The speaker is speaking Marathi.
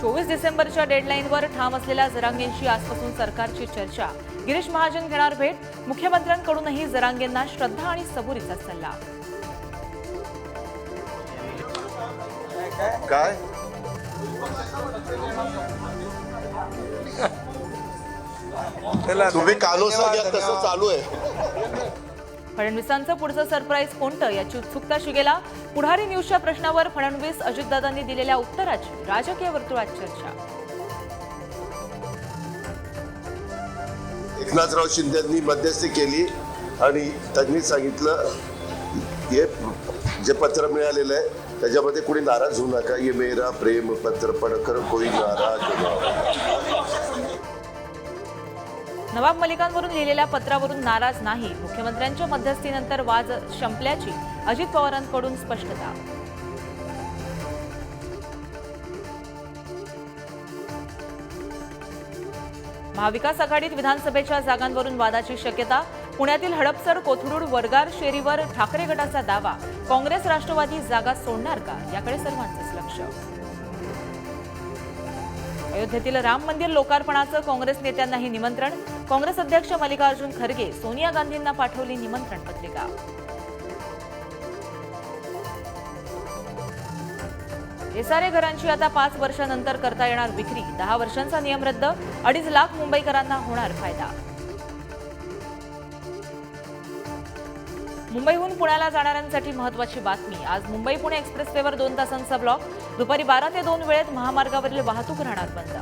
चोवीस डिसेंबरच्या डेडलाईनवर ठाम असलेल्या जरांगेंशी आजपासून सरकारची चर्चा. गिरीश महाजन घेणार भेट. मुख्यमंत्र्यांकडूनही जरांगेंना श्रद्धा आणि सबुरीचा सल्ला. काय? तुम्ही कानोसा घ्या तसं चालू आहे. फडणवीसांचं पुढचं सरप्राईज कोणतं याची उत्सुकता शिगेला पुढारी न्यूजच्या प्रश्नावर फडणवीस अजितदादांनी दिलेल्या उत्तराची राजकीय वर्तुळात चर्चा. एकनाथराव शिंदेनी मध्यस्थी केली आणि त्यांनी सांगितलं हे जे पत्र मिळालेलं आहे त्याच्यामध्ये कुणी नाराज होऊ नका. ये मेरा प्रेम पत्र पडकर कोई नाराज नवाब मलिकांवरून लिहिलेल्या पत्रावरून नाराज नाही. मुख्यमंत्र्यांच्या मध्यस्थीनंतर वाद संपल्याची अजित पवारांकडून स्पष्टता. महाविकास आघाडीत विधानसभेच्या जागांवरून वादाची शक्यता पुण्यातील हडपसर कोथरूड वरगार शेरीवर ठाकरे गटाचा दावा काँग्रेस राष्ट्रवादी जागा सोडणार का? याकडे सर्वांचंच लक्ष. अयोध्येतील राम मंदिर लोकार्पणाचं काँग्रेस नेत्यांनाही निमंत्रण. काँग्रेस अध्यक्ष मल्लिकार्जुन खरगे सोनिया गांधींना पाठवली निमंत्रण पत्रिका. एसआरए घरांची आता पाच वर्षानंतर करता येणार विक्री. दहा वर्षांचा नियम रद्द. अडीच लाख मुंबईकरांना होणार फायदा. मुंबईहून पुण्याला जाणाऱ्यांसाठी महत्वाची बातमी. आज मुंबई पुणे एक्सप्रेसवेवर दोन तासांचा ब्लॉक. दुपारी बारा ते दोन वेळेत महामार्गावरील वाहतूक राहणार बंद.